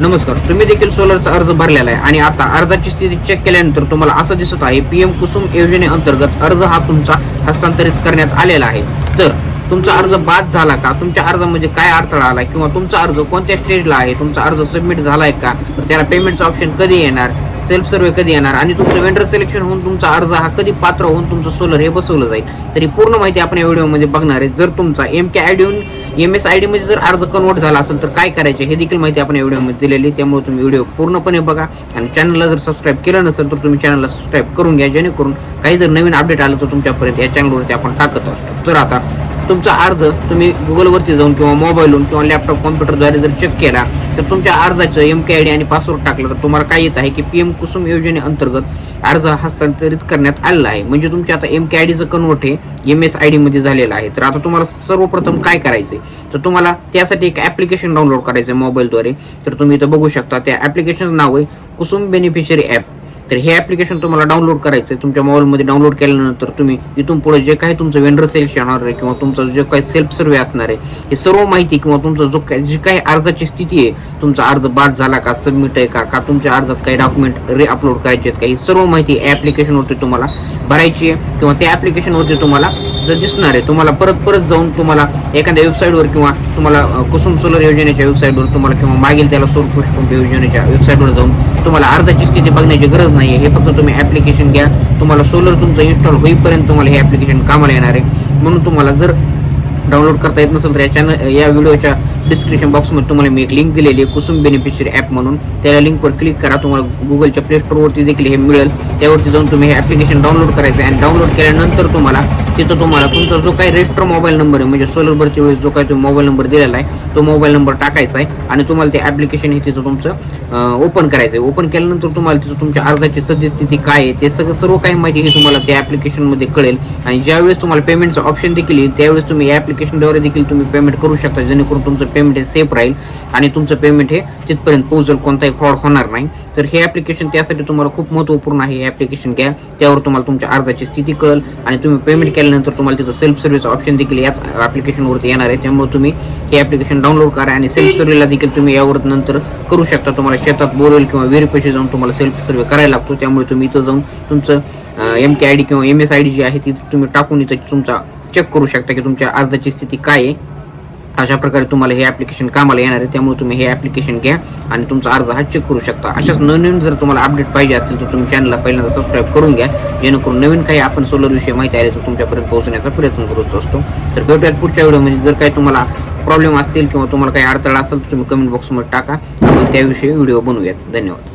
नमस्कार तुम्ही देखील सोलरचा अर्ज भरलेला आहे आणि आता अर्जाची स्थिती चेक केल्यानंतर तुम्हाला असं दिसत आहे पी एम कुसुम योजनेअंतर्गत अर्ज हा तुमचा हस्तांतरित करण्यात आलेला आहे. तर तुमचा अर्ज बाद झाला का? तुमच्या अर्जामध्ये काय अडथळा आला किंवा तुमचा अर्ज कोणत्या स्टेजला आहे? तुमचा अर्ज सबमिट झालाय का? तर त्याला पेमेंटचं ऑप्शन कधी येणार? सेल्फ सर्वे कधी येणार? आणि तुमचं वेंडर सिलेक्शन होऊन तुमचा अर्ज हा कधी पात्र होऊन तुमचं सोलर हे बसवलं जाईल? तरी पूर्ण माहिती आपण या व्हिडिओमध्ये बघणार आहे. जर तुमचा M K I D M S I डीमध्ये जर अर्ज कन्वर्ट झाला असेल तर काय करायचे हे देखील माहिती आपण या व्हिडिओमध्ये दिलेली आहे. त्यामुळे तुम्ही व्हिडिओ पूर्णपणे बघा आणि चॅनलला जर सबस्क्राईब केलं नसेल तर तुम्ही चॅनलला सबस्क्राईब करून घ्या जेणेकरून काही जर नवीन अपडेट आलं तर तुमच्यापर्यंत या चॅनलवरती आपण टाकत असतो तर आता तुमचा अर्ज तुम्ही गुगलवरती जाऊन किंवा मोबाईलवरून किंवा लॅपटॉप कॉम्प्युटरद्वारे जर चेक केला तर तुमच्या अर्जाचं एम के आय डी आणि पासवर्ड टाकलं तर तुम्हाला काय येत आहे की पी एम कुसुम योजनेअंतर्गत अर्ज हस्तांतरित करण्यात आलेला आहे. म्हणजे तुमच्या आता एम के आय डीचं कन्वर्ट हे एम एस आय डीमध्ये झालेलं आहे. तर आता तुम्हाला सर्वप्रथम काय करायचं तर तुम्हाला त्यासाठी एक ॲप्लिकेशन डाउनलोड करायचं आहे मोबाईलद्वारे. तर तुम्ही इथं बघू शकता त्या ॲप्लिकेशनचं नाव आहे कुसुम बेनिफिशरी ॲप तर हे ॲप्लिकेशन तुम्हाला डाउनलोड करायचं आहे तुमच्या मोबाईलमध्ये डाउनलोड केल्यानंतर तुम्ही इथून पुढे जे काही तुमचं वेंडर सिलेक्शन होणार आहे किंवा तुमचं जे काही सेल्फ सर्वे असणार आहे हे सर्व माहिती किंवा तुमचं जो काही जी काही अर्जाची स्थिती आहे तुमचा अर्ज बाद झाला का सबमिट आहे का का तुमच्या अर्जात काही डॉक्युमेंट रे अपलोड करायचे आहेत का ही सर्व माहिती ॲप्लिकेशनवरती तुम्हाला भरायची आहे किंवा त्या ॲप्लिकेशनवरती तुम्हाला जर दिसणार आहे तुम्हाला परत परत जाऊन तुम्हाला एखाद्या वेबसाईटवर किंवा तुम्हाला कुसुम सोलर योजनेच्या वेबसाईटवर तुम्हाला किंवा मागील त्याला सोलर पुष्पंप योजनेच्या वेबसाईटवर जाऊन तुम्हाला अर्धाची स्थिती बघण्याची गरज नाही आहे हे फक्त तुम्ही ॲप्लिकेशन घ्या. तुम्हाला सोलर तुमचं इन्स्टॉल होईपर्यंत तुम्हाला हे ॲप्लिकेशन कामाला येणार आहे. म्हणून तुम्हाला जर डाउनलोड करता येत नसेल तर या चॅनल या व्हिडिओच्या डिस्क्रिप्शन बॉक्समध्ये तुम्हाला मी एक लिंक दिलेली आहे कुसुम बेनिफिशरी ॲप म्हणून. त्या लिंकवर क्लिक करा. तुम्हाला गुगलच्या प्ले स्टोरवरती देखील हे मिळेल. त्यावरती जाऊन तुम्ही हे ॲप्लिकेशन डाउनलोड करायचं आहे. आणि डाउनलोड केल्यानंतर तुम्हाला तिथं तुम्हाला तुमचा जो काही रजिस्टर मोबाईल नंबर आहे म्हणजे सोलर भरती वेळेस जो काही तुम्ही मोबाईल नंबर दिलेला आहे तो मोबाईल नंबर टाकायचा आहे आणि तुम्हाला ते ॲप्लिकेशन हे तिथं तुमचं ओपन करायचं आहे. ओपन केल्यानंतर तुम्हाला तिथं तुमच्या अर्जाची सद्यस्थिती काय आहे ते सगळं सर्व काही माहिती ही तुम्हाला त्या ॲप्लिकेशनमध्ये कळेल. आणि ज्यावेळेस तुम्हाला पेमेंटचं ऑप्शन देखील येईल त्यावेळेस तुम्ही या ॲप्लिकेशनद्वारे देखील तुम्ही पेमेंट करू शकता जेणेकरून तुमचं पेमेंट हे सेफ राहील आणि तुमचं पेमेंट हे तिथपर्यंत पोहोचेल कोणताही फ्रॉड होणार नाही. तर हे ॲप्लिकेशन त्यासाठी तुम्हाला खूप महत्त्वपूर्ण आहे हे ॲप्लिकेशन घ्या त्यावर तुम्हाला तुमच्या अर्जाची स्थिती कळेल आणि तुम्ही पेमेंट केल्यानंतर तुम्हाला तिथं सेल्फ सर्व्हिस ऑप्शन देखील याच ॲप्लिकेशनवरती येणार आहे. त्यामुळे तुम्ही हे ॲप्लिकेशन डाउनलोड करा आणि सेल्फ सर्व्हेला देखील तुम्ही यावर नंतर करू शकता. तुम्हाला शेतात बोरवेल किंवा विहिरीपाशी जाऊन तुम्हाला सेल्फ सर्व्हे करायला लागतो. त्यामुळे तुम्ही इथं जाऊन तुमचं एम के आय डी किंवा एम एस आय डी जी आहे ती तुम्ही टाकून इथं तुमचा चेक करू शकता की तुमच्या अर्जाची स्थिती काय आहे. अशा प्रकारे तुम्हाला हे ॲप्लिकेशन कामाला येणार आहे त्यामुळे तुम्ही हे ॲप्लिकेशन घ्या आणि तुमचा अर्ज हा चेक करू शकता. अशाच नवनवीन जर तुम्हाला अपडेट पाहिजे असेल तर तुम्ही चॅनलला पहिल्यांदा सबस्क्राईब करून घ्या. जेणेकरून नवीन काही आपण सोलरविषयी माहिती आली तर तुमच्यापर्यंत पोहोचण्याचा प्रयत्न करत असतो. तर भेटूयात पुढच्या व्हिडिओमध्ये. जर काही तुम्हाला प्रॉब्लेम असतील किंवा तुम्हाला काही अडथळा असेल तर तुम्ही कमेंट बॉक्समध्ये टाका. आपण त्याविषयी व्हिडिओ बनवूयात. धन्यवाद.